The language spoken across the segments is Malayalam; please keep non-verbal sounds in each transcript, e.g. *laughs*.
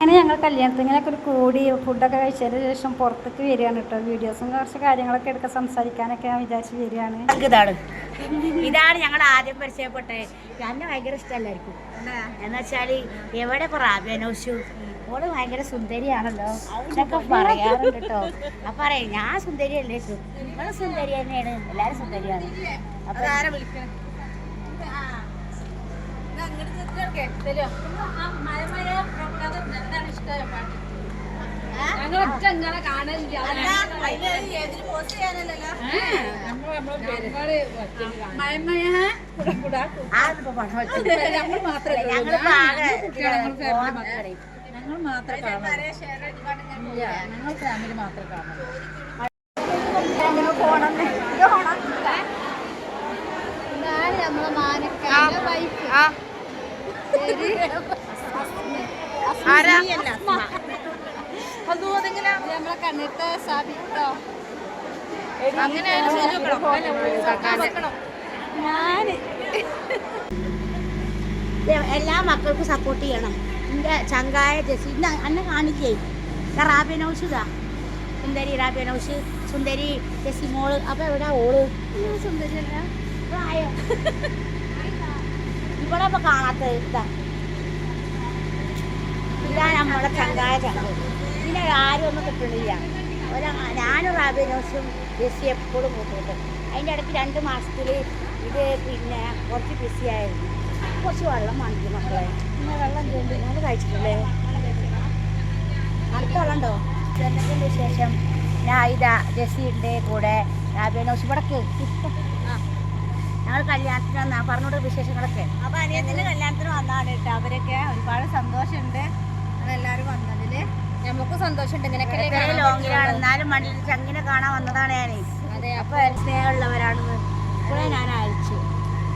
അങ്ങനെ ഞങ്ങൾ കല്യാണത്തിനൊക്കെ ഒരു കൂടി ഫുഡൊക്കെ കഴിച്ചതിന് ശേഷം പുറത്തേക്ക് വരികയാണ് കേട്ടോ. വീഡിയോസും കുറച്ച് കാര്യങ്ങളൊക്കെ എടുക്കാൻ സംസാരിക്കാനൊക്കെ ഞാൻ വിചാരിച്ച് വരികയാണ്. ഇതാണ്. ഇതാണ് ഞങ്ങൾ ആദ്യം പരിചയപ്പെട്ടത്. എന്നെ ഭയങ്കര ഇഷ്ടമല്ലായിരിക്കും. എന്ന് വെച്ചാൽ എവിടെ ഇപ്പൊ റാബിയനോഷു ഓൾ ഭയങ്കര സുന്ദരിയാണല്ലോ. എന്നൊക്കെ പറയാറുണ്ട് കേട്ടോ. ആ പറയും ഞാൻ സുന്ദരിയല്ലേ? നിങ്ങൾ സുന്ദരി തന്നെയാണ്. എല്ലാവരും സുന്ദരിയാണ്. അപ്പൊ പണം വെച്ചത്? ഞങ്ങളിപ്പോ ആകെ പോവാൻ നിൽക്കണേ. ഞങ്ങൾ മാത്രമേ കാണാം ഇല്ല ഞങ്ങൾ ഫാമിലി മാത്രമേ കാണാം ഇതാണ് നമ്മളെ മാനക്കാരുടെ വൈഫ് നമ്മളെ കണ്ണിട്ട് സാധിക്കോ ഞാൻ. ഞാൻ എല്ലാ മക്കൾക്കും സപ്പോർട്ട് ചെയ്യണം. എന്റെ ചങ്കായ ജസി ഇന്ന് അന്നെ കാണിക്കേ റാബിയനൗഷ് ഇതാ സുന്ദരി റാബിയനൗഷ് സുന്ദരി ജസി മോൾ. അപ്പൊ എവിടെ ഓൾ? സുന്ദരി പ്രായം. ഇവിടെ ഇപ്പൊ കാണാത്ത ഇതാ. ഇതാ നമ്മളെ ചങ്കായ ചങ്ക പിന്നെ ആരും ഒന്നും കിട്ടണില്ല. ഒരാ ഞാനും റാബിനോസും ബിസി എപ്പോഴും കൂട്ടും അതിന്റെ ഇടയ്ക്ക് രണ്ട് മാസത്തിൽ ഇത് പിന്നെ കുറച്ച് ബിസി ആയിരുന്നു. കുറച്ച് വെള്ളം വാങ്ങിക്കും മക്കളെ. പിന്നെ വെള്ളം ഞാൻ കഴിച്ചിട്ടില്ലേ? അടുത്ത വെള്ളം ഉണ്ടോ? എന്തൊക്കെ വിശേഷം? ഞാൻ ഇതാ ജെസ്സി കൂടെ. റാബിനോസ് ഇവിടെ ഞങ്ങൾ കല്യാണത്തിന് വന്നാ പറഞ്ഞോട് വിശേഷങ്ങളൊക്കെ. അപ്പൊ അനിയത്തിന്റെ കല്യാണത്തിന് വന്നാണ് കേട്ടോ. അവരൊക്കെ ഒരുപാട് സന്തോഷമുണ്ട്. എല്ലാരും വന്നതിൽ. നമുക്കും സന്തോഷമുണ്ട്. ഇങ്ങനെയൊക്കെ ലോങ്ങിലാണ്. എന്നാലും മണ്ണിൽ ചങ്ങിനെ കാണാൻ വന്നതാണ് ഞാൻ അതെ അപ്പൊ സ്നേഹമുള്ളവരാണെന്ന് ഇപ്പോഴേ ഞാൻ അയച്ചു.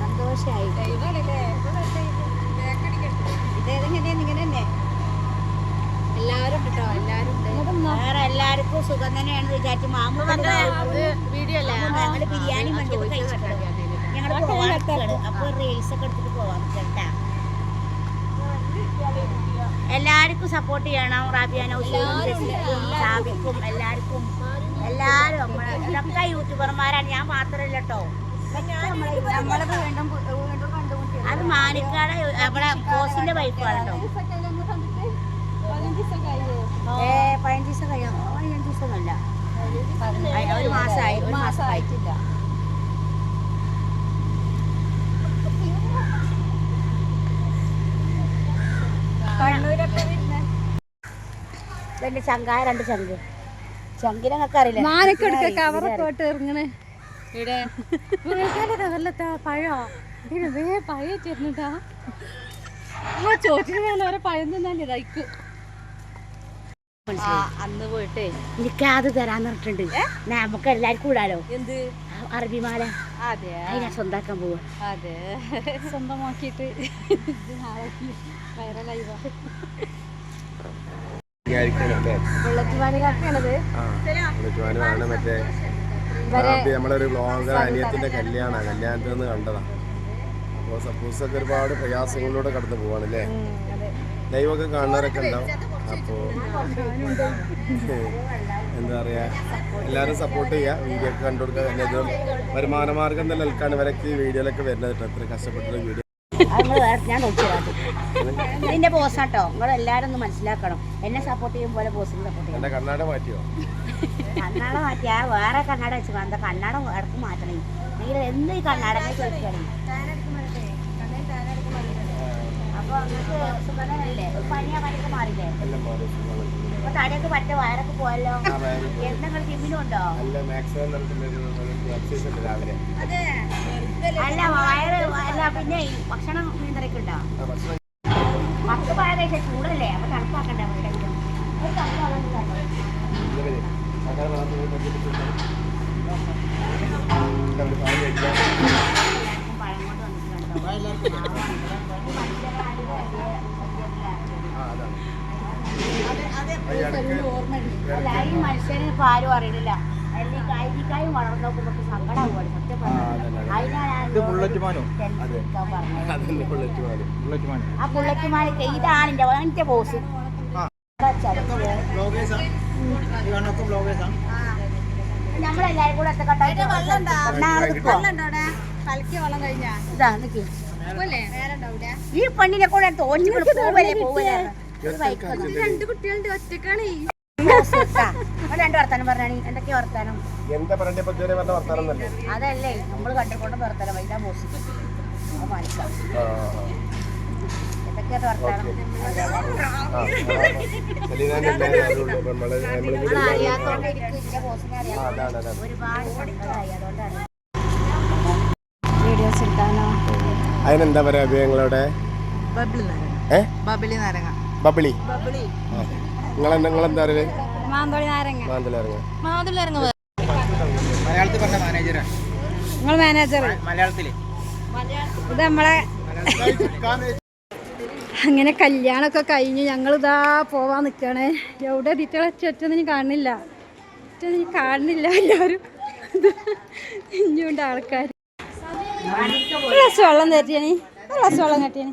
സന്തോഷമായി ഇതേതെങ്ങനെയാ ഇങ്ങനെ തന്നെ. എല്ലാവരും കേട്ടോ. വേറെ എല്ലാവർക്കും സുഖം തന്നെയാണ് വിചാരിച്ചു മാമു വീഡിയോ അല്ലേ? ഞങ്ങൾ ബിരിയാണി മന്തി കഴിച്ചിട്ടുണ്ട് പോവാൻ എടുത്തിട്ട് പോവാൻ കേട്ടാ എല്ലാവർക്കും സപ്പോർട്ട് ചെയ്യണം. റാബിയാനോ സാബിക്കും എല്ലാവർക്കും എല്ലാവരും നമ്മളെ ഇതൊക്കെ യൂട്യൂബർമാരാണ്. ഞാൻ മാത്രമല്ല കേട്ടോ അത് മാനിക്കാട് നമ്മളെ ബോസിന്റെ വൈഫാണ് കേട്ടോ ഏ പതിനഞ്ച് ദിവസം കഴിയാം പതിനഞ്ച് ദിവസമൊന്നുമല്ല ഒരു മാസമായി ഒരു മാസം ആയിട്ടില്ല കണ്ണൂരൊക്കെ പിന്നെ ഇതെന്റെ ചങ്കായ രണ്ട് ചങ്ക്. ചങ്കിനെ നിങ്ങൾക്ക് അറിയില്ല കവറൊക്കെ ഇട്ട് ഇറങ്ങണേ. ഇവിടെ കവറിലെത്താ പഴോ? ഇത് വേ പഴ ചേർന്നിട്ടാ ആ ചോറ്റിന് ഞാൻ ഓരോ പഴം തന്നെ ഇതായിക്കും അന്ന് പോയിട്ടേ. എനിക്ക് അത് തരാന്ന് പറഞ്ഞിട്ടുണ്ട്. നമുക്ക് എല്ലാവർക്കും കൂടാലോ എന്ത്? അറബിമാല അതെ. സ്വന്തമാക്കാൻ സ്വന്താക്കാൻ പോവാ. അതെ. സ്വന്തമാക്കിയിട്ട്. ഇത് ആണ് മറ്റേ നമ്മളൊരു ബ്ലോഗർ അനിയത്തിന്റെ കല്യാണ കല്യാണത്തിൽ നിന്ന് കണ്ടതാ. അപ്പോൾ സപ്പോസ് ഒക്കെ ഒരുപാട് പ്രയാസങ്ങളിലൂടെ കടന്നു പോവാണ് അല്ലേ? ലൈവൊക്കെ കാണുന്നവരൊക്കെ ഉണ്ടാവും. അപ്പോൾ *laughs* എന്താ പറയാ എല്ലാവരും സപ്പോർട്ട് ചെയ്യാ വീഡിയോ ഒക്കെ കണ്ടുകൊടുക്കുക വരുമാന മാർഗം നിലനിൽക്കാണ് ഇവരൊക്കെ ഈ വീഡിയോയിലൊക്കെ വരുന്നത് കേട്ടോ. അത്ര കഷ്ടപ്പെട്ടുള്ള വീഡിയോ ഞാൻ ഇതിന്റെ ബോസാട്ടോ നിങ്ങൾ എല്ലാരും ഒന്ന് മനസ്സിലാക്കണം. എന്നെ സപ്പോർട്ട് ചെയ്യും പോലെ ബോസിന് സപ്പോർട്ട് ചെയ്യും കണ്ണാട മാറ്റിയോ? കണ്ണാട മാറ്റിയാ വേറെ കണ്ണാട വെച്ചു എന്താ കണ്ണാട ഇടയ്ക്ക് മാറ്റണേ. നിങ്ങൾ എന്ത് ഈ കണ്ണാട ചോദിക്കുകയാണെങ്കിൽ അപ്പൊ നിങ്ങൾക്ക് സുഖനല്ലേ പനിയാ പനിയൊക്കെ മാറില്ലേ? എല്ലാം മാറി അപ്പൊ തടിയൊക്കെ പറ്റ വയറൊക്കെ പോയല്ലോ. എന്തെങ്കിലും എക്സസൈസ് ഉണ്ട് രാവിലെ. അല്ല വയറ് അല്ല പിന്നെ ഈ ഭക്ഷണം നിയന്ത്രിക്കുണ്ടോ. ആ പത്ത് കഴിച്ച ചൂടല്ലേ അപ്പൊ തണുപ്പാക്കണ്ടേ ഈ മനുഷ്യന് ഇപ്പൊ ആരും അറിയില്ല ഇതാണ് ബോസ്. നമ്മളെല്ലാരും കൂടെ ഈ പെണ്ണിനെ കൂടെ തോന്നി പോവല്ലേ പോവല്ലേ. രണ്ട് കുട്ടികളുടെ ഒറ്റക്കാണ്. രണ്ട് വർത്താനം പറഞ്ഞാണി. എന്തൊക്കെയാ വർത്താനം? എന്താ പറയണ്ടേ? ഇപ്പൊ ഇതുവരെ പറഞ്ഞ വർത്താനം തന്നെ അതല്ലേ നമ്മൾ കണ്ടുകൊണ്ട് വർത്താനം. മോശം. അത് മനസ്സിലാവും എന്തൊക്കെയാ. അറിയാത്തോണ്ട് ഇതിന്റെ ബോസിനെ ഒരുപാട് സങ്കടമായി അതുകൊണ്ടാണ്. വീഡിയോസ് എടുക്കാനോ അതിനെന്താ പറയാ ഏ? ബബിളി നാരങ്ങ. ബബിളി. നിങ്ങളെന്താ നിങ്ങളെന്താ അറിയത് മാന്തോളി നാരങ്ങ മാതിലിറങ്ങ മലയാളത്തിൽ പറഞ്ഞ നിങ്ങൾ മാനേജർ മലയാളത്തിൽ ഇത് നമ്മളെ അങ്ങനെ കല്യാണമൊക്കെ കഴിഞ്ഞ് ഞങ്ങളിതാ പോവാൻ നിൽക്കണേ എവിടെ ഡീറ്റെയിൽ ഒറ്റൊന്നും കാണുന്നില്ല. ഒറ്റൊന്നും കാണുന്നില്ല എല്ലാവരും. ഇഞ്ഞുണ്ട് ആൾക്കാർ ഗ്ലാസ് വെള്ളം തരട്ടിയാണ് ഗ്ലാസ് വെള്ളം കട്ടിയാണ്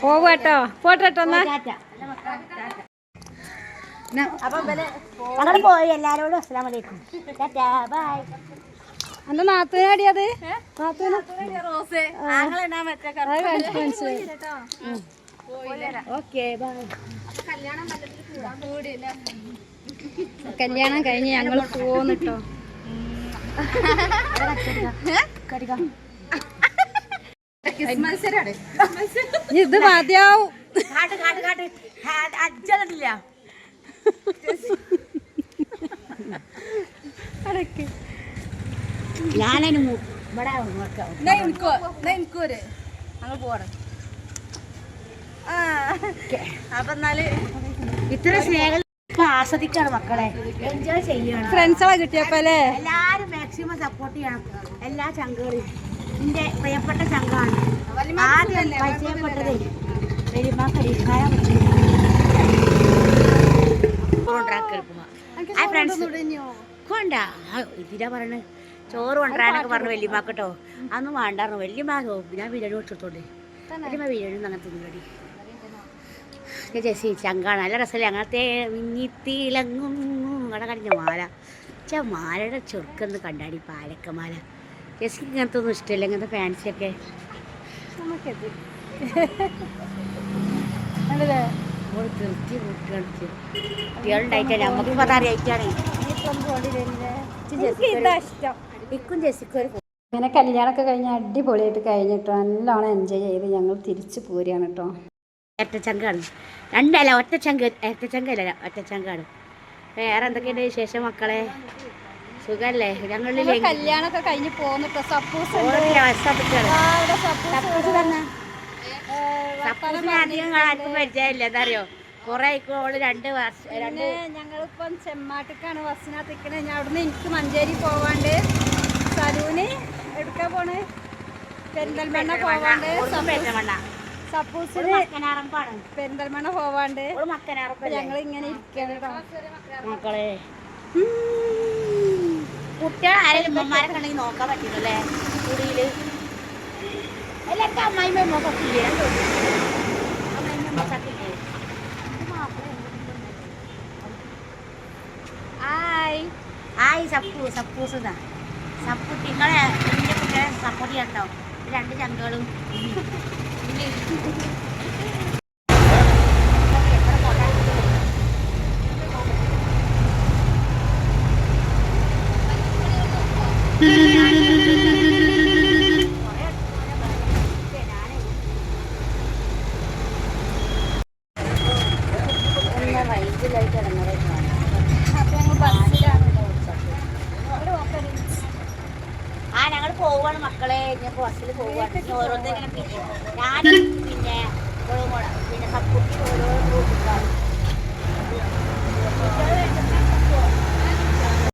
പോവുക പോട്ടോ അങ്ങനെ പോയി എല്ലാരോടും അസ്സലാം വലൈക്കും ടാറ്റാ ബൈ അത് ഓക്കെ കല്യാണം കഴിഞ്ഞ് ഞങ്ങൾ പോന്നിട്ടോ മത്സരാണ് ഇത് മതിയാവും. ഇവിടെ എനിക്കോ ഇത്ര സ്നേഹം ആസ്വദിക്കാണ് മക്കളെ. എൻജോയ് ചെയ്യണം. ഫ്രണ്ട്സുകളെ കിട്ടിയപ്പോ അല്ലേ? എല്ലാരും മാക്സിമം സപ്പോർട്ട് ചെയ്യണം. എല്ലാ ചങ്കുകളും. എന്റെ പ്രിയപ്പെട്ട സംഘമാണ്. ആദ്യം പരിചയപ്പെട്ടത് ഫ്രണ്ട്സ് കൊണ്ട? ഇതിനാ പറയണ. ചോറ് കൊണ്ടുവരാനൊക്കെ പറഞ്ഞു വല്യമാക്കട്ടോ അന്ന് വേണ്ടായിരുന്നു. വല്യമ്മ ഞാൻ ബിരിയാണി കൊടുത്തോണ്ടേ. വല്യമ്മ ബിരിയാണി ഒന്നും അങ്ങനെ തിന്നടി ചേച്ചി ചങ്കാണ്. നല്ല രസമല്ലേ അങ്ങനത്തെ മിന്നിത്തിളങ്ങും അങ്ങനെ കടിഞ്ഞ മാല. ചാ മാലയുടെ ചെറുക്കെന്ന് കണ്ടാടി പാലക്കമാല? ജെസ്സിക്ക് ഇങ്ങനത്തെ ഒന്നും ഇഷ്ടമില്ല ഇങ്ങനത്തെ ഫാൻസിയൊക്കെ ഓൾ തീർത്തി കൂട്ടി കുട്ടികളുണ്ടായിട്ടല്ലേ നമുക്ക് ഇപ്പം അറിയിക്കാണേ ഇതാ ഇഷ്ടം? ഇക്കും ജെസ്സിക്കും ഒരു അങ്ങനെ കല്യാണമൊക്കെ കഴിഞ്ഞ അടിപൊളിയായിട്ട് കഴിഞ്ഞിട്ടോ നല്ലോണം എൻജോയ് ചെയ്ത് ഞങ്ങൾ തിരിച്ചു പോരുകയാണ് കേട്ടോ ഒറ്റച്ചങ്കാണ്. രണ്ടല്ല ഒറ്റച്ചങ്ക ഒറ്റച്ചങ്കല്ല ഒറ്റച്ചങ്കാണ്. വേറെ എന്തൊക്കെയുണ്ട് വിശേഷം മക്കളെ? സുഖല്ലേ? ഞങ്ങളിൽ കല്യാണമൊക്കെ കഴിഞ്ഞ് പോന്നിട്ടോ സപ്പോസ് സപ്പൂസിനെ അധികം ആർക്കും പരിചയമില്ല. എന്താറിയോ കുറെ ഓൾ രണ്ട് വർഷം രണ്ട് ഞങ്ങളിപ്പം ചെമ്മാട്ടിക്കാണ് ബസ്സിനകത്ത് നിൽക്കണത് ഞാൻ അവിടുന്ന് എനിക്ക് മഞ്ചേരി പോവാണ്ട്. സലൂന് എടുക്കാൻ പോണ്? പെരിന്തൽമണ്ണ പോവാണ്ട്. പെരുന്തൽമണ്ണ. സപ്പോസിന് പെരിന്തൽമണ്ണ പോവാണ്ട്. ഞങ്ങൾ ഇങ്ങനെ ഇരിക്കണം മക്കളെ. കുട്ടികൾ ആരെങ്കിലും ഉമ്മമാരെ കണ്ടെങ്കിൽ നോക്കാൻ പറ്റില്ലല്ലേ? കുടിയിൽ. എല്ലാവർക്കും അമ്മായിമ്മ നോക്കില്ലേ അമ്മായിമ്മ നോക്കില്ലേ ഹായ്. ഹായ് സപ്പു. സപ്പൂസ് ഇതാ സപ്പു നിങ്ങളെ എന്റെ കുട്ടികളെ സപ്പോർട്ട് ചെയ്യാം രണ്ട് ചങ്കുകളും. ഇതിലായിട്ട് ഇറങ്ങാറായിട്ടാണ് അപ്പോൾ ഞങ്ങൾ ബസ്സിലാണ് ആ ഞങ്ങൾ പോവാണ് മക്കളെ. ഞങ്ങൾക്ക് ബസ്സിൽ പോവാണ്. ഓരോരുത്തരും പിന്നെ ഞാൻ പിന്നെ പിന്നെ സപ്പോർട്ട് ഓരോ ഗ്രൂപ്പുകാരും